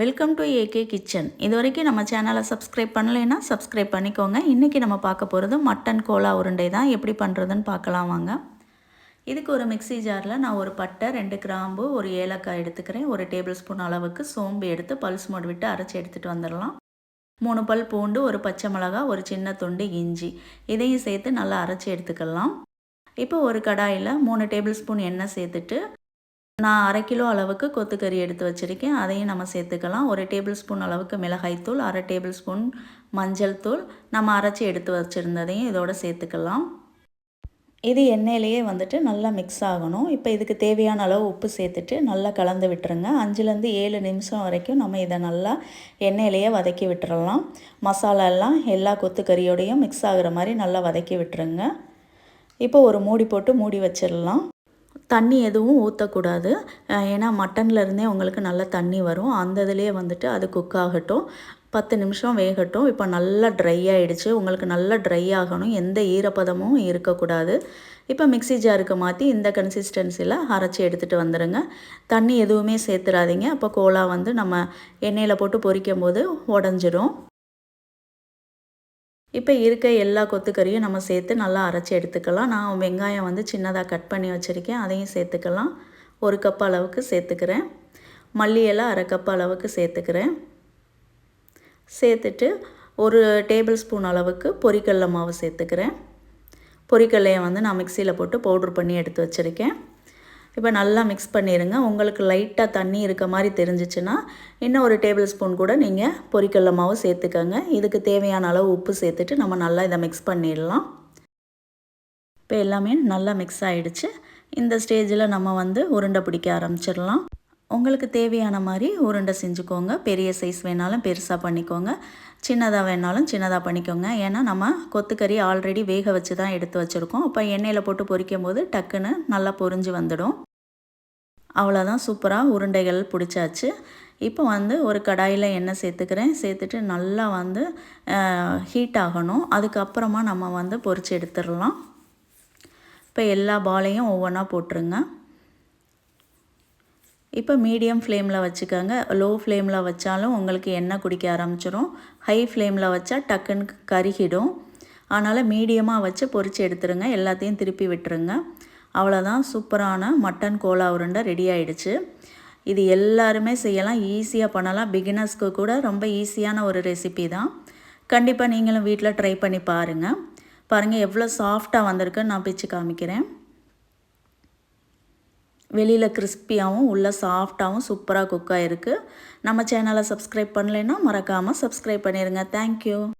Welcome to AK kitchen இது வரைக்கும் நம்ம சேனலை சப்ஸ்கிரைப் பண்ணலைன்னா சப்ஸ்கிரைப் பண்ணிக்கோங்க. இன்றைக்கி நம்ம பார்க்க போகிறது மட்டன் கோலா உருண்டை தான். எப்படி பண்ணுறதுன்னு பார்க்கலாம் வாங்க. இதுக்கு ஒரு மிக்சி ஜாரில் நான் ஒரு பட்டை ரெண்டு கிராம்பு ஒரு ஏலக்காய் எடுத்துக்கிறேன். ஒரு டேபிள் ஸ்பூன் அளவுக்கு சோம்பு எடுத்து பல்ஸ் மோடு விட்டு அரைச்சி எடுத்துகிட்டு வந்துடலாம். மூணு பல் பூண்டு ஒரு பச்சை மிளகா ஒரு சின்ன துண்டு இஞ்சி. இதையும் சேர்த்து நல்லா அரைச்சி எடுத்துக்கலாம். இப்போ ஒரு கடாயில் மூணு டேபிள் ஸ்பூன் எண்ணெய் சேர்த்துட்டு நான் அரை கிலோ அளவுக்கு கொத்துக்கறி எடுத்து வச்சுருக்கேன். அதையும் நம்ம சேர்த்துக்கலாம். ஒரு டேபிள் ஸ்பூன் அளவுக்கு மிளகாய்த்தூள் அரை டேபிள் ஸ்பூன் மஞ்சள் தூள். நம்ம அரைச்சி எடுத்து வச்சுருந்ததையும் இதோட சேர்த்துக்கலாம். இது எண்ணெயிலேயே வந்துட்டு நல்லா மிக்ஸ் ஆகணும். இப்போ இதுக்கு தேவையான அளவு உப்பு சேர்த்துட்டு நல்லா கலந்து விட்டுருங்க. அஞ்சுலேருந்து ஏழு நிமிஷம் வரைக்கும் நம்ம இதை நல்லா எண்ணெயிலேயே வதக்கி விட்டுறலாம். மசாலா எல்லாம் எல்லா கொத்துக்கறியோடையும் மிக்ஸ் ஆகிற மாதிரி நல்லா வதக்கி விட்டுருங்க. இப்போ ஒரு மூடி போட்டு மூடி வச்சிடலாம். தண்ணி எதுவும் ஊற்றக்கூடாது ஏன்னா மட்டன்லேருந்தே உங்களுக்கு நல்ல தண்ணி வரும். அந்த இதுலேயே வந்துட்டு அது குக் ஆகட்டும். பத்து நிமிஷம் வேகட்டும். இப்போ நல்லா ட்ரை ஆகிடுச்சு உங்களுக்கு நல்லா ட்ரை ஆகணும். எந்த ஈரப்பதமும் இருக்கக்கூடாது. இப்போ மிக்சி ஜாருக்கு மாற்றி இந்த கன்சிஸ்டன்சியில் அரைச்சி எடுத்துகிட்டு வந்துடுங்க தண்ணி எதுவுமே சேர்த்துடாதீங்க அப்போ கோலா வந்து நம்ம எண்ணெயில் போட்டு பொரிக்கும் போது உடஞ்சிரும். இப்போ இருக்க எல்லா கொத்துக்கறியும் நம்ம சேர்த்து நல்லா அரைச்சி எடுத்துக்கலாம். நான் வெங்காயம் வந்து சின்னதாக கட் பண்ணி வச்சுருக்கேன். அதையும் சேர்த்துக்கலாம். ஒரு கப் அளவுக்கு சேர்த்துக்கிறேன். மல்லியெல்லாம் அரை கப் அளவுக்கு சேர்த்துக்கிறேன். சேர்த்துட்டு ஒரு டேபிள் ஸ்பூன் அளவுக்கு பொரிக்கடல மாவு சேர்த்துக்கிறேன். பொரிக்கடலையை வந்து நான் மிக்சியில் போட்டு பவுட்ரு பண்ணி எடுத்து வச்சுருக்கேன். இப்போ நல்லா மிக்ஸ் பண்ணிடுங்க உங்களுக்கு லைட்டாக தண்ணி இருக்க மாதிரி தெரிஞ்சிச்சுன்னா இன்னும் ஒரு டேபிள் ஸ்பூன் கூட நீங்கள் பொரிக்கல்ல மாவு சேர்த்துக்கோங்க. இதுக்கு தேவையான அளவு உப்பு சேர்த்துட்டு நம்ம நல்லா இதை மிக்ஸ் பண்ணிடலாம். இப்போ எல்லாமே நல்லா மிக்ஸ் ஆகிடுச்சு இந்த ஸ்டேஜில் நம்ம வந்து உருண்டை பிடிக்க ஆரம்பிச்சிடலாம். உங்களுக்கு தேவையான மாதிரி உருண்டை செஞ்சுக்கோங்க. பெரிய சைஸ் வேணாலும் பெருசாக பண்ணிக்கோங்க. சின்னதாக வேணாலும் சின்னதாக பண்ணிக்கோங்க. ஏன்னா நம்ம கொத்துக்கறி ஆல்ரெடி வேக வச்சு தான் எடுத்து வச்சுருக்கோம். அப்போ எண்ணெயில் போட்டு பொரிக்கும் போது டக்குன்னு நல்லா பொரிஞ்சு வந்துடும். அவ்வளோதான் சூப்பராக உருண்டைகள் பிடிச்சாச்சு. இப்போ வந்து ஒரு கடாயில் எண்ணெய் சேர்த்துக்கிறேன். சேர்த்துட்டு நல்லா வந்து ஹீட் ஆகணும். அதுக்கப்புறமா நம்ம வந்து பொரித்து எடுத்துடலாம். இப்போ எல்லா பாலையும் ஒவ்வொன்றா போட்டுருங்க. இப்போ மீடியம் ஃப்ளேமில் வச்சுக்கோங்க. லோ ஃப்ளேமில் வச்சாலும் உங்களுக்கு எண்ணெய் குடிக்க ஆரம்பிச்சிடும் ஹை ஃப்ளேமில் வச்சா டக்குன்னு கருகிடும். அதனால் மீடியமாக வச்சு பொறிச்சு எடுத்துருங்க. எல்லாத்தையும் திருப்பி விட்டுருங்க. அவ்வளோதான் சூப்பரான மட்டன் கோலா உருண்டை ரெடி ஆயிடுச்சு. இது எல்லாருமே செய்யலாம். ஈஸியாக பண்ணலாம். பிகினர்ஸ்க்கு கூட ரொம்ப ஈஸியான ஒரு ரெசிபி தான். கண்டிப்பாக நீங்களும் வீட்டில் ட்ரை பண்ணி பாருங்கள் பாருங்கள் எவ்வளோ சாஃப்டாக வந்திருக்குன்னு நான் பிச்சு காமிக்கிறேன். வெளியில் கிறிஸ்பியாகவும் உள்ளே சாஃப்டாகவும் சூப்பராக குக் ஆகிருக்கு நம்ம சேனலை சப்ஸ்கிரைப் பண்ணலைன்னா மறக்காமல் சப்ஸ்கிரைப் பண்ணிடுங்க தேங்க்யூ